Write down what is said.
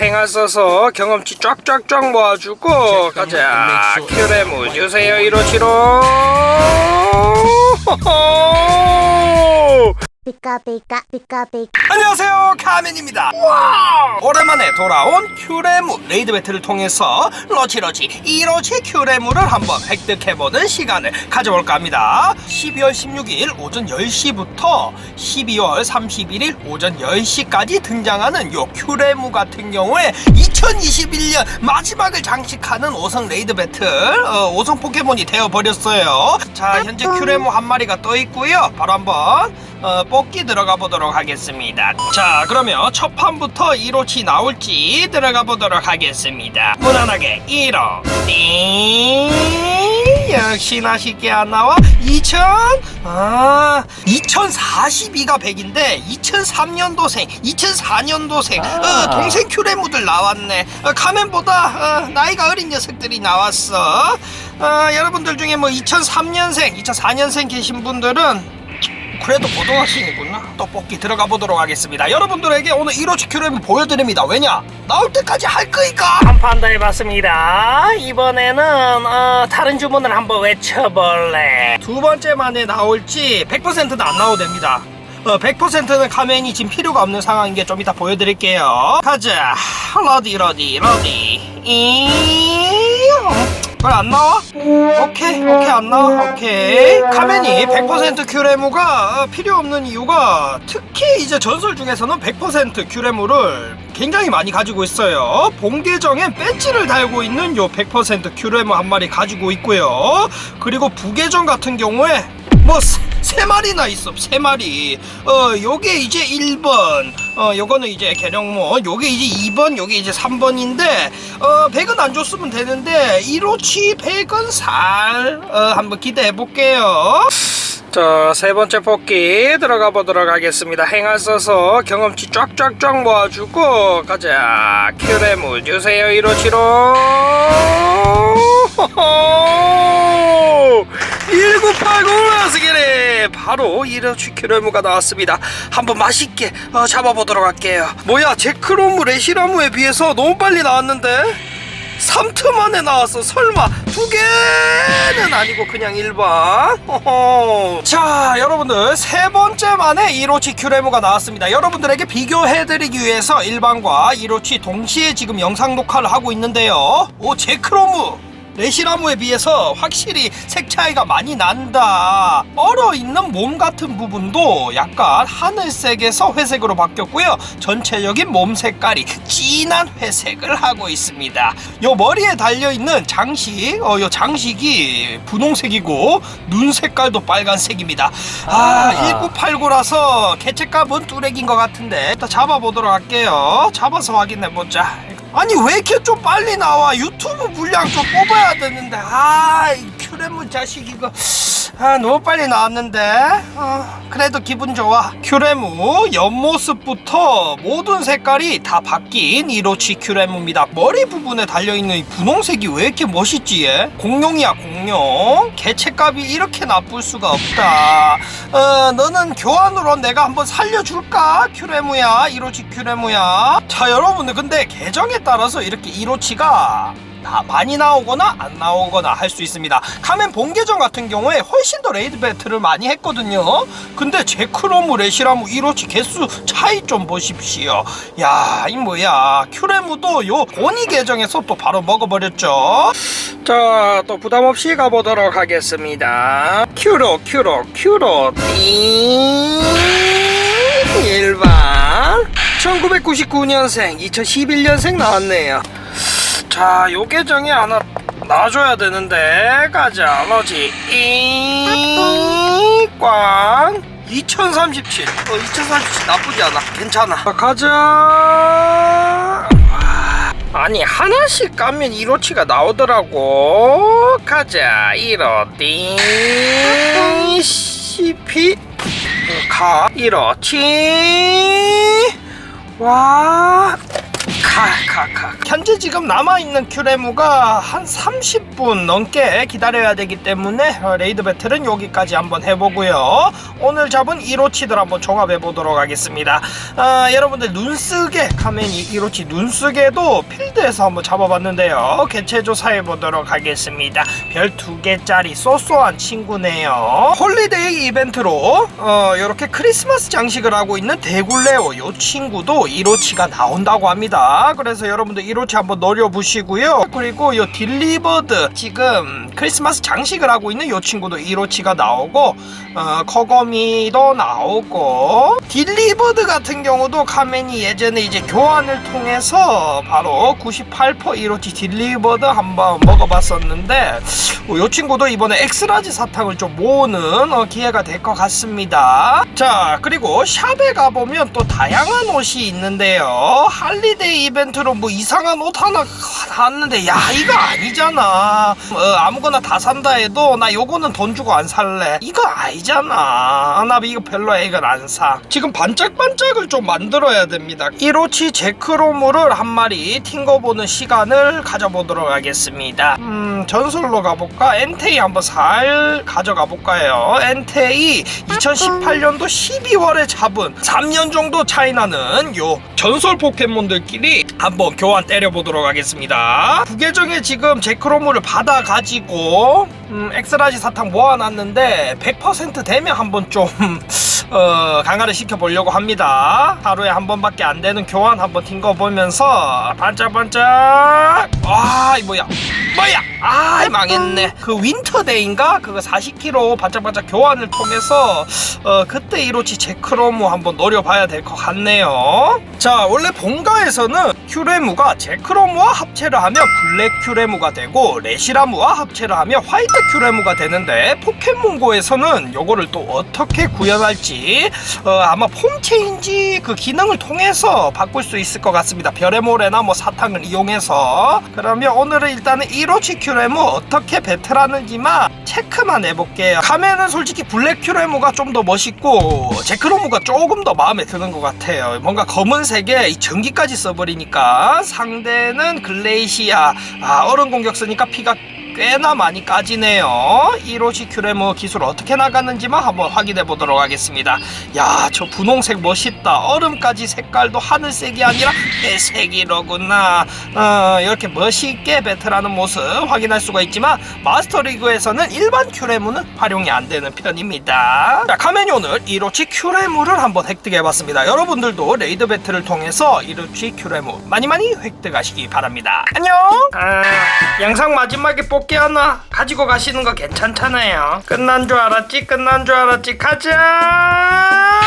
행을 써서 경험치 쫙쫙쫙 모아주고 가자. 큐레무 주세요 157호 피 피카 피카 안녕하세요 카멘입니다. 와 오랜만에 돌아온 큐레무. 레이드 배틀을 통해서 러치러치 이러치 큐레무를 한번 획득해보는 시간을 가져볼까 합니다. 12월 16일 오전 10시부터 12월 31일 오전 10시까지 등장하는 요 큐레무 같은 경우에 2021년 마지막을 장식하는 5성 레이드 배틀 어, 5성 포켓몬이 되어버렸어요. 자 현재 큐레무 한 마리가 떠 있고요. 바로 한번 어, 뽑기 들어가 보도록 하겠습니다. 자, 그러면 첫 판부터 1호치 나올지 들어가 보도록 하겠습니다. 무난하게 1호. 띵. 역시나 쉽게 안 나와. 2000. 아, 2042가 100인데 2003년도생, 2004년도생, 어, 동생 큐레무들 나왔네. 어, 카멘보다 어, 나이가 어린 녀석들이 나왔어. 어, 여러분들 중에 뭐 2003년생, 2004년생 계신 분들은 그래도 고등학생이구나. 떡볶이 들어가 보도록 하겠습니다. 여러분들에게 오늘 1호치 큐레미 보여드립니다. 왜냐? 나올 때까지 할 거니까. 한판 더 해봤습니다. 이번에는 어, 다른 주문을 한번 외쳐볼래. 두 번째 만에 나올지 100%는 안 나오도 됩니다. 어, 100%는 카멘이 지금 필요가 없는 상황인 게 좀 이따 보여드릴게요. 가자. 러디 러디 러디. 이. 왜안 나와? 오케이 오케이 안 나와? 오케이. 카멘이 100% 큐레무가 어, 필요 없는 이유가 특히 이제 전설 중에서는 100% 큐레무를 굉장히 많이 가지고 있어요. 본계정엔 배지를 달고 있는 요 100% 큐레무 한 마리 가지고 있고요. 그리고 부계정 같은 경우에 뭐 세 마리나 있어 세 마리 어 요게 이제 1번 어 요거는 이제 개령모 요게 이제 2번 요게 이제 3번인데 어 100은 안 줬으면 되는데 1호치 100은 살 어, 한번 기대해 볼게요 자, 세 번째 뽑기 들어가 보도록 하겠습니다. 행을 써서 경험치 쫙쫙쫙 모아주고 가자. 큐레무 주세요. 157호 1989 라스게레 바로 1호치 큐레무가 나왔습니다. 한번 맛있게 어, 잡아보도록 할게요. 뭐야, 제크로무 레시라무에 비해서 너무 빨리 나왔는데? 3트 만에 나왔어 설마 두 개는 아니고 그냥 일반 호호. 자 여러분들 세 번째 만에 1호치 큐레무가 나왔습니다 여러분들에게 비교해드리기 위해서 일반과 1호치 동시에 지금 영상 녹화를 하고 있는데요 오 제크로무 레시라무에 비해서 확실히 색 차이가 많이 난다. 얼어 있는 몸 같은 부분도 약간 하늘색에서 회색으로 바뀌었고요. 전체적인 몸 색깔이 진한 회색을 하고 있습니다. 요 머리에 달려 있는 장식, 어, 요 장식이 분홍색이고 눈 색깔도 빨간색입니다. 아, 1989라서 개체값은 뚜렉인 것 같은데 일단 잡아보도록 할게요. 잡아서 확인해 보자. 아니 왜 이렇게 좀 빨리 나와? 유튜브 분량 좀 뽑아야 되는데. 아이 큐레무 자식 이거 아 너무 빨리 나왔는데. 어, 그래도 기분 좋아. 큐레무 옆모습부터 모든 색깔이 다 바뀐 이로치 큐레무입니다. 머리 부분에 달려있는 이 분홍색이 왜 이렇게 멋있지 얘? 공룡이야 공룡. 개체값이 이렇게 나쁠 수가 없다. 어 너는 교환으로 내가 한번 살려줄까? 큐레무야 이로치 큐레무야. 자 여러분들 근데 계정에 따라서 이렇게 이로치가 나- 많이 나오거나 안 나오거나 할 수 있습니다. 카멘 본계정 같은 경우에 훨씬 더 레이드 배틀을 많이 했거든요. 근데 제크로무, 레시라무, 이로치 개수 차이 좀 보십시오. 야, 이 뭐야. 큐레무도 요 고니 계정에서 또 바로 먹어버렸죠. 자, 또 부담 없이 가보도록 하겠습니다. 큐로, 큐로, 큐로, 띵. 일반. 1999년생, 2011년생 나왔네요. 자, 요 계정에 하나 놔줘야 되는데 가자. 러지? 이꽝 2037 어, 2037 나쁘지 않아. 괜찮아. 자, 가자. 와, 아니 하나씩 까면 1호치가 나오더라고. 가자. 1호 띵 CP 가. 1호치. 와 현재 지금 남아있는 큐레무가 한 30분 넘게 기다려야 되기 때문에 어, 레이드 배틀은 여기까지 한번 해보고요. 오늘 잡은 1호치들 한번 종합해 보도록 하겠습니다. 아, 여러분들 눈쓰게 카멘이 1호치 눈쓰게도 필드에서 한번 잡아봤는데요. 개체 조사해 보도록 하겠습니다. 별두 개짜리 쏘쏘한 친구네요. 홀리데이 이벤트로 어, 이렇게 크리스마스 장식을 하고 있는 대굴레오 요 친구도 1호치가 나온다고 합니다 그래서 여러분들 1호치 한번 노려보시고요. 그리고 요 딜리버드 지금 크리스마스 장식을 하고 있는 요 친구도 1호치가 나오고 어, 커거미도 나오고 딜리버드 같은 경우도 카멘이 예전에 이제 교환을 통해서 바로 98% 1호치 딜리버드 한번 먹어봤었는데 어, 요 친구도 이번에 엑스라지 사탕을 좀 모으는 어, 기회가 될 것 같습니다. 자 그리고 샵에 가보면 또 다양한 옷이 있는데요. 할리데이 이벤트로 뭐 이상한 옷 하나 샀는데 야 이거 아니잖아. 어, 아무거나 다 산다 해도 나 요거는 돈 주고 안 살래. 이거 아니잖아. 나 이거 별로야 이건 안 사. 지금 반짝반짝을 좀 만들어야 됩니다. 1호치 제크로무를 한 마리 튕겨보는 시간을 가져보도록 하겠습니다. 음 전설로 가볼까? 엔테이 한번 살 가져가 볼까요? 엔테이 2018년도 12월에 잡은 3년 정도 차이 나는 요 전설 포켓몬들끼리 한번 교환 때려보도록 하겠습니다. 부계정에 지금 제크로무를 받아가지고 음, 엑스라지 사탕 모아놨는데 100% 되면 한번 좀 어, 강화를 시켜보려고 합니다. 하루에 한 번밖에 안 되는 교환 한번 튕겨보면서 반짝반짝 와, 이 뭐야? 뭐야? 아, 망했네. 그 윈터데이인가? 그거 40kg 반짝반짝 교환을 통해서 어, 그때 1호치 제크로무 한번 노려봐야 될 것 같네요. 자, 원래 본가에서는 큐레무가 제크로무와 합체를 하면 블랙 큐레무가 되고 레시라무와 합체를 하면 화이트 큐레무가 되는데 포켓몬고에서는 요거를 또 어떻게 구현할지 어, 아마 폼 체인지 그 기능을 통해서 바꿀 수 있을 것 같습니다. 별의 모래나 뭐 사탕을 이용해서 그러면 오늘은 일단은 1호치 큐레무 어떻게 배틀하는지만 체크만 해볼게요. 카멘은 솔직히 블랙 큐레무가 좀 더 멋있고 제크로무가 조금 더 마음에 드는 것 같아요. 뭔가 검은색에 이 전기까지 써버리니까 상대는 글레이시아 아, 얼음 공격 쓰니까 피가 꽤나 많이 까지네요. 1호시 큐레무 기술 어떻게 나갔는지만 한번 확인해 보도록 하겠습니다. 야, 저 분홍색 멋있다. 얼음까지 색깔도 하늘색이 아니라 회색이로구나. 어, 이렇게 멋있게 배틀하는 모습 확인할 수가 있지만 마스터 리그에서는 일반 큐레무는 활용이 안 되는 편입니다. 자, 카멘이 오늘 1호치 큐레무를 한번 획득해 봤습니다. 여러분들도 레이드 배틀을 통해서 1호치 큐레무 많이 많이 획득하시기 바랍니다. 안녕! 아, 영상 마지막에 뽑기 하나 가지고 가시는 거 괜찮잖아요. 끝난 줄 알았지? 끝난 줄 알았지? 가자!